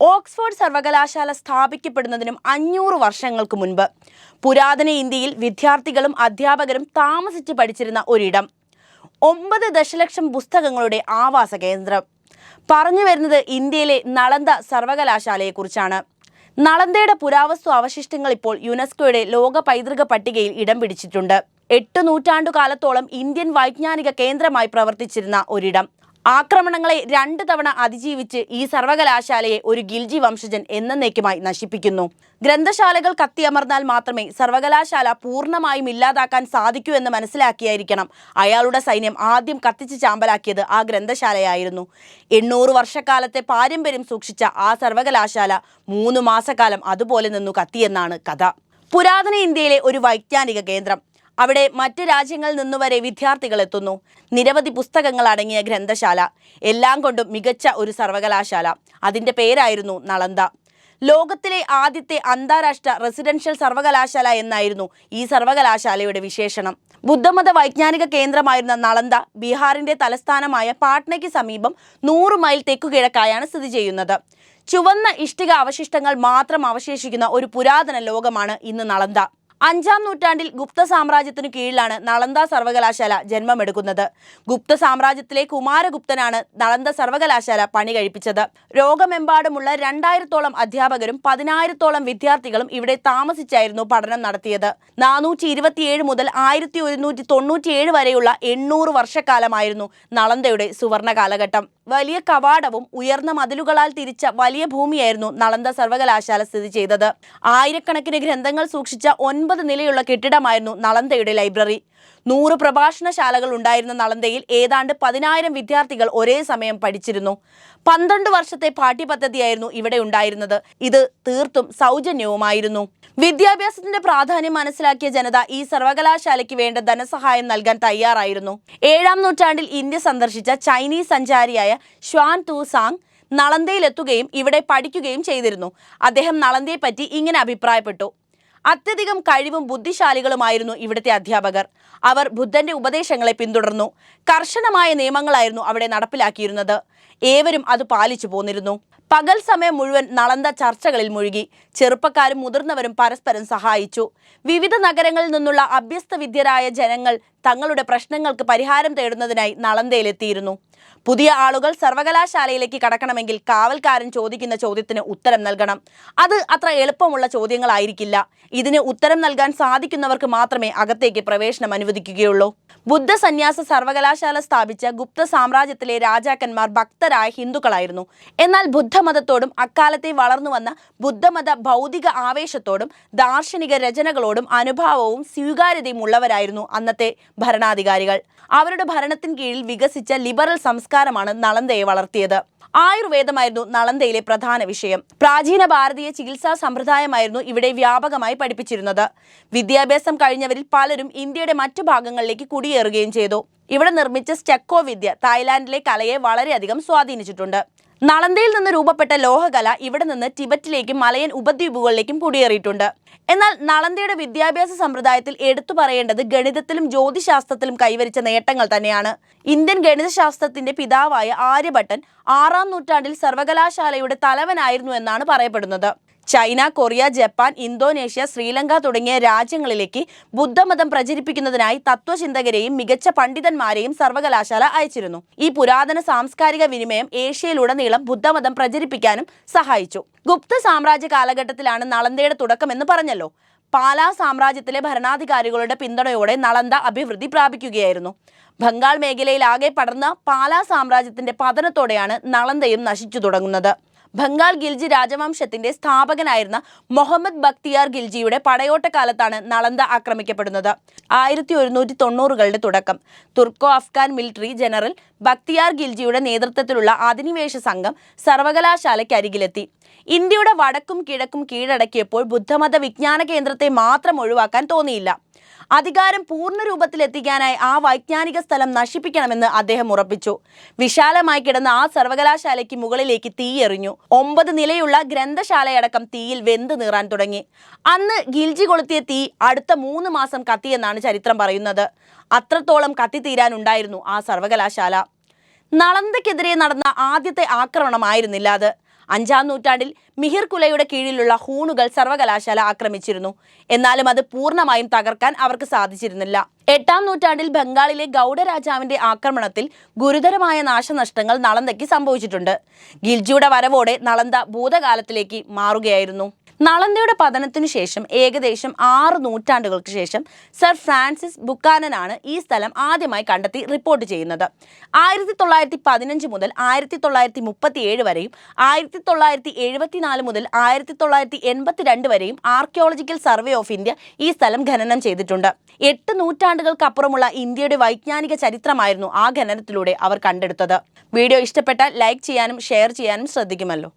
Oxford സർവകലാശാല സ്ഥാപിക്കപ്പെടുന്നതിനും അഞ്ഞൂറ് വർഷങ്ങൾക്ക് മുൻപ് പുരാതന ഇന്ത്യയിൽ വിദ്യാർത്ഥികളും അധ്യാപകരും താമസിച്ച് പഠിച്ചിരുന്ന ഒരിടം. ഒമ്പത് ദശലക്ഷം പുസ്തകങ്ങളുടെ ആവാസ കേന്ദ്രം. പറഞ്ഞു വരുന്നത് ഇന്ത്യയിലെ നളന്ദ സർവകലാശാലയെക്കുറിച്ചാണ്. നളന്തയുടെ പുരാവസ്തു അവശിഷ്ടങ്ങൾ ഇപ്പോൾ യുനെസ്കോയുടെ ലോക പൈതൃക പട്ടികയിൽ ഇടം പിടിച്ചിട്ടുണ്ട്. എട്ട് നൂറ്റാണ്ടു കാലത്തോളം ഇന്ത്യൻ വൈജ്ഞാനിക കേന്ദ്രമായി പ്രവർത്തിച്ചിരുന്ന ഒരിടം. ആക്രമണങ്ങളെ രണ്ടു തവണ അതിജീവിച്ച് ഈ സർവകലാശാലയെ ഒരു ഗിൽജി വംശജൻ എന്ന എന്നേക്കുമായി നശിപ്പിക്കുന്നു. ഗ്രന്ഥശാലകൾ കത്തിയമർന്നാൽ മാത്രമേ സർവകലാശാല പൂർണമായും ഇല്ലാതാക്കാൻ സാധിക്കൂ എന്ന് മനസ്സിലാക്കിയായിരിക്കണം അയാളുടെ സൈന്യം ആദ്യം കത്തിച്ച് ചാമ്പലാക്കിയത് ആ ഗ്രന്ഥശാലയായിരുന്നു. എണ്ണൂറ് വർഷക്കാലത്തെ പാരമ്പര്യം സൂക്ഷിച്ച ആ സർവകലാശാല മൂന്ന് മാസക്കാലം അതുപോലെ നിന്നു കത്തിയെന്നാണ് കഥ. പുരാതന ഇന്ത്യയിലെ ഒരു വൈജ്ഞാനിക കേന്ദ്രം അവിടെ മറ്റു രാജ്യങ്ങളിൽ നിന്നു വരെ വിദ്യാർത്ഥികൾ എത്തുന്നു. നിരവധി പുസ്തകങ്ങൾ അടങ്ങിയ ഗ്രന്ഥശാല. എല്ലാം കൊണ്ടും മികച്ച ഒരു സർവകലാശാല. അതിന്റെ പേരായിരുന്നു നളന്ത ലോകത്തിലെ ആദ്യത്തെ അന്താരാഷ്ട്ര റെസിഡൻഷ്യൽ സർവകലാശാല എന്നായിരുന്നു ഈ സർവകലാശാലയുടെ വിശേഷണം. ബുദ്ധമത വൈജ്ഞാനിക കേന്ദ്രമായിരുന്ന നളന്ത ബീഹാറിന്റെ തലസ്ഥാനമായ പാട്നയ്ക്ക് സമീപം നൂറ് മൈൽ തെക്കുകിഴക്കായാണ് സ്ഥിതി ചെയ്യുന്നത്. ചുവന്ന ഇഷ്ടിക അവശിഷ്ടങ്ങൾ മാത്രം അവശേഷിക്കുന്ന ഒരു പുരാതന ലോകമാണ് ഇന്ന് നളന്ദ. അഞ്ചാം നൂറ്റാണ്ടിൽ ഗുപ്ത സാമ്രാജ്യത്തിനു കീഴിലാണ് നളന്ദ സർവകലാശാല ജന്മമെടുക്കുന്നത്. ഗുപ്ത സാമ്രാജ്യത്തിലെ കുമാരഗുപ്തനാണ് നളന്ദ സർവകലാശാല പണി കഴിപ്പിച്ചത്. രോഗമെമ്പാടുമുള്ള രണ്ടായിരത്തോളം അധ്യാപകരും പതിനായിരത്തോളം വിദ്യാർത്ഥികളും ഇവിടെ താമസിച്ചായിരുന്നു പഠനം നടത്തിയത്. നാനൂറ്റി ഇരുപത്തിയേഴ് മുതൽ ആയിരത്തി ഒരുന്നൂറ്റി തൊണ്ണൂറ്റിയേഴ് വരെയുള്ള എണ്ണൂറ് വർഷക്കാലമായിരുന്നു നളന്ദയുടെ സുവർണ കാലഘട്ടം. വലിയ കവാടവും ഉയർന്ന മതിലുകളാൽ തിരിച്ച വലിയ ഭൂമിയായിരുന്നു നളന്ദ സർവകലാശാല സ്ഥിതി ചെയ്തത്. ആയിരക്കണക്കിന് ഗ്രന്ഥങ്ങൾ സൂക്ഷിച്ച ഒൻപത് നിലയുള്ള കെട്ടിടമായിരുന്നു നളന്തയുടെ ലൈബ്രറി. നൂറ് പ്രഭാഷണശാലകൾ ഉണ്ടായിരുന്ന നളന്തയിൽ ഏതാണ്ട് പതിനായിരം വിദ്യാർത്ഥികൾ ഒരേ സമയം പഠിച്ചിരുന്നു. പന്ത്രണ്ട് വർഷത്തെ പാഠ്യപദ്ധതിയായിരുന്നു ഇവിടെ ഉണ്ടായിരുന്നത്. ഇത് തീർത്തും സൗജന്യവുമായിരുന്നു. വിദ്യാഭ്യാസത്തിന്റെ പ്രാധാന്യം മനസ്സിലാക്കിയ ജനത ഈ സർവകലാശാലയ്ക്ക് വേണ്ട ധനസഹായം നൽകാൻ തയ്യാറായിരുന്നു. ഏഴാം നൂറ്റാണ്ടിൽ ഇന്ത്യ സന്ദർശിച്ച ചൈനീസ് സഞ്ചാരിയായ ഷ്വാൻ തു സാങ് നളന്തയിലെത്തുകയും ഇവിടെ പഠിക്കുകയും ചെയ്തിരുന്നു. അദ്ദേഹം നളന്തയെപ്പറ്റി ഇങ്ങനെ അഭിപ്രായപ്പെട്ടു. അത്യധികം കഴിവും ബുദ്ധിശാലികളുമായിരുന്നു ഇവിടുത്തെ അധ്യാപകർ. അവർ ബുദ്ധന്റെ ഉപദേശങ്ങളെ പിന്തുടർന്നു. കർശനമായ നിയമങ്ങളായിരുന്നു അവിടെ നടപ്പിലാക്കിയിരുന്നത്. ഏവരും അത് പാലിച്ചു പോന്നിരുന്നു. പകൽ സമയം മുഴുവൻ നളന്ത ചർച്ചകളിൽ മുഴുകി. ചെറുപ്പക്കാരും മുതിർന്നവരും പരസ്പരം സഹായിച്ചു. വിവിധ നഗരങ്ങളിൽ നിന്നുള്ള അഭ്യസ്ത വിദ്യരായ ജനങ്ങൾ തങ്ങളുടെ പ്രശ്നങ്ങൾക്ക് പരിഹാരം തേടുന്നതിനായി നളന്തയിലെത്തിയിരുന്നു പുതിയ ആളുകൾ സർവകലാശാലയിലേക്ക് കടക്കണമെങ്കിൽ കാവൽക്കാരൻ ചോദിക്കുന്ന ചോദ്യത്തിന് ഉത്തരം നൽകണം. അത് അത്ര എളുപ്പമുള്ള ചോദ്യങ്ങളായിരിക്കില്ല. ഇതിന് ഉത്തരം നൽകാൻ സാധിക്കുന്നവർക്ക് മാത്രമേ അകത്തേക്ക് പ്രവേശനം അനുവദിക്കുകയുള്ളൂ. ബുദ്ധ സന്യാസ സർവകലാശാല സ്ഥാപിച്ച ഗുപ്ത സാമ്രാജ്യത്തിലെ രാജാക്കന്മാർ ഭക്തരായ ഹിന്ദുക്കളായിരുന്നു. എന്നാൽ ബുദ്ധമതത്തോടും അക്കാലത്തെ വളർന്നു വന്ന ബുദ്ധമത ഭൗതിക ആവേശത്തോടും ദാർശനിക രചനകളോടും അനുഭാവവും സ്വീകാര്യതയും ഉള്ളവരായിരുന്നു അന്നത്തെ ഭരണാധികാരികൾ. അവരുടെ ഭരണത്തിന് കീഴിൽ വികസിച്ച ലിബറൽ സംസ്കാരമാണ് നളന്ദയെ വളർത്തിയത്. ആയുർവേദമായിരുന്നു നളന്ദയിലെ പ്രധാന വിഷയം. പ്രാചീന ഭാരതീയ ചികിത്സാ സമ്പ്രദായമായിരുന്നു ഇവിടെ വ്യാപകമായി പഠിപ്പിച്ചിരുന്നത്. വിദ്യാഭ്യാസം കഴിഞ്ഞവരിൽ പലരും ഇന്ത്യയുടെ മറ്റു ഭാഗങ്ങളിലേക്ക് കുടിയേറുകയും ചെയ്തു. ഇവിടെ നിർമ്മിച്ച സ്റ്റെക്കോ വിദ്യ തായ്ലാന്റിലെ കലയെ വളരെയധികം സ്വാധീനിച്ചിട്ടുണ്ട്. നളന്തയിൽ നിന്ന് രൂപപ്പെട്ട ലോഹകല ഇവിടെ നിന്ന് ടിബറ്റിലേക്കും മലയൻ ഉപദ്വീപുകളിലേക്കും കുടിയേറിയിട്ടുണ്ട്. എന്നാൽ നളന്തയുടെ വിദ്യാഭ്യാസ സമ്പ്രദായത്തിൽ എടുത്തു പറയേണ്ടത് ഗണിതത്തിലും ജ്യോതിശാസ്ത്രത്തിലും കൈവരിച്ച നേട്ടങ്ങൾ തന്നെയാണ്. ഇന്ത്യൻ ഗണിതശാസ്ത്രത്തിന്റെ പിതാവായ ആര്യഭട്ടൻ ആറാം നൂറ്റാണ്ടിൽ സർവകലാശാലയുടെ തലവനായിരുന്നു എന്നാണ് പറയപ്പെടുന്നത്. China Korea Japan Indonesia Sri Lanka തുടങ്ങിയ രാജ്യങ്ങളിലേക്ക് ബുദ്ധമതം പ്രചരിപ്പിക്കുന്നതിനായി തത്വചിന്തകരെയും മികച്ച പണ്ഡിതന്മാരെയും സർവകലാശാല അയച്ചിരുന്നു. ഈ പുരാതന സാംസ്കാരിക വിനിമയം ഏഷ്യയിലുടനീളം ബുദ്ധമതം പ്രചരിപ്പിക്കാനും സഹായിച്ചു. ഗുപ്ത സാമ്രാജ്യ കാലഘട്ടത്തിലാണ് നളന്ദയുടെ തുടക്കമെന്ന് പറഞ്ഞല്ലോ. പാലാ സാമ്രാജ്യത്തിലെ ഭരണാധികാരികളുടെ പിന്തുണയോടെ നളന്ദ അഭിവൃദ്ധി പ്രാപിക്കുകയായിരുന്നു. ബംഗാൾ മേഖലയിലാകെ പടർന്ന പാലാ സാമ്രാജ്യത്തിന്റെ പതനത്തോടെയാണ് നളന്ദയും നശിച്ചു തുടങ്ങുന്നത്. ബംഗാൾ ഗിൽജി രാജവംശത്തിന്റെ സ്ഥാപകനായിരുന്ന മുഹമ്മദ് ബക്തിയാർ ഗിൽജിയുടെ പടയോട്ട കാലത്താണ് നളന്ദ ആക്രമിക്കപ്പെടുന്നത്. ആയിരത്തി ഒരുന്നൂറ്റി തൊണ്ണൂറുകളുടെ തുടക്കം. Turko Afghan military general Bakhtiyar ഗിൽജിയുടെ നേതൃത്വത്തിലുള്ള അധിനിവേശ സംഘം സർവകലാശാലയ്ക്ക് അരികിലെത്തി. ഇന്ത്യയുടെ വടക്കും കിഴക്കും കീഴടക്കിയപ്പോൾ ബുദ്ധമത വിജ്ഞാന കേന്ദ്രത്തെ മാത്രം ഒഴിവാക്കാൻ തോന്നിയില്ല. അധികാരം പൂർണ രൂപത്തിൽ രൂപത്തിലെത്തിക്കാനായി ആ വൈജ്ഞാനിക സ്ഥലം നശിപ്പിക്കണമെന്ന് അദ്ദേഹം ഉറപ്പിച്ചു. വിശാലമായി കിടന്ന ആ സർവകലാശാലയ്ക്ക് മുകളിലേക്ക് തീയെറിഞ്ഞു ഒമ്പത് നിലയുള്ള ഗ്രന്ഥശാലയടക്കം തീയിൽ വെന്ത് നീറാൻ തുടങ്ങി. അന്ന് ഗിൽജി കൊളുത്തിയ തീ അടുത്ത മൂന്ന് മാസം കത്തിയെന്നാണ് ചരിത്രം പറയുന്നത്. അത്രത്തോളം കത്തിത്തീരാനുണ്ടായിരുന്നു ആ സർവകലാശാല. നളന്തയ്ക്കെതിരെ നടന്ന ആദ്യത്തെ ആക്രമണമായിരുന്നില്ല അത്. അഞ്ചാം നൂറ്റാണ്ടിൽ മിഹിർ കുലയുടെ കീഴിലുള്ള ഹൂണുകൾ സർവകലാശാല ആക്രമിച്ചിരുന്നു. എന്നാലും അത് പൂർണമായും തകർക്കാൻ അവർക്ക് സാധിച്ചിരുന്നില്ല. എട്ടാം നൂറ്റാണ്ടിൽ ബംഗാളിലെ ഗൗഡ രാജാവിന്റെ ആക്രമണത്തിൽ ഗുരുതരമായ നാശനഷ്ടങ്ങൾ നളന്തയ്ക്ക് സംഭവിച്ചിട്ടുണ്ട്. ഗിൽജിയുടെ വരവോടെ നളന്ത ഭൂതകാലത്തിലേക്ക് മാറുകയായിരുന്നു. നളന്തയുടെ പതനത്തിനു ശേഷം ഏകദേശം ആറ് നൂറ്റാണ്ടുകൾക്ക് ശേഷം സർ ഫ്രാൻസിസ് ബുക്കാനനാണ് ഈ സ്ഥലം ആദ്യമായി കണ്ടെത്തി റിപ്പോർട്ട് ചെയ്യുന്നത്. ആയിരത്തി തൊള്ളായിരത്തി പതിനഞ്ച് മുതൽ ആയിരത്തി തൊള്ളായിരത്തി മുപ്പത്തി ഏഴ് വരെയും ആയിരത്തി തൊള്ളായിരത്തി എഴുപത്തിനാല് മുതൽ ആയിരത്തി തൊള്ളായിരത്തി എൺപത്തിരണ്ട് വരെയും ആർക്കിയോളജിക്കൽ സർവേ ഓഫ് ഇന്ത്യ ഈ സ്ഥലം ഖനനം ചെയ്തിട്ടുണ്ട്. എട്ട് നൂറ്റാണ്ടുകൾക്കപ്പുറമുള്ള ഇന്ത്യയുടെ വൈജ്ഞാനിക ചരിത്രമായിരുന്നു ആ ഖനനത്തിലൂടെ അവർ കണ്ടെടുത്തത്. വീഡിയോ ഇഷ്ടപ്പെട്ടാൽ ലൈക്ക് ചെയ്യാനും ഷെയർ ചെയ്യാനും ശ്രദ്ധിക്കുമല്ലോ.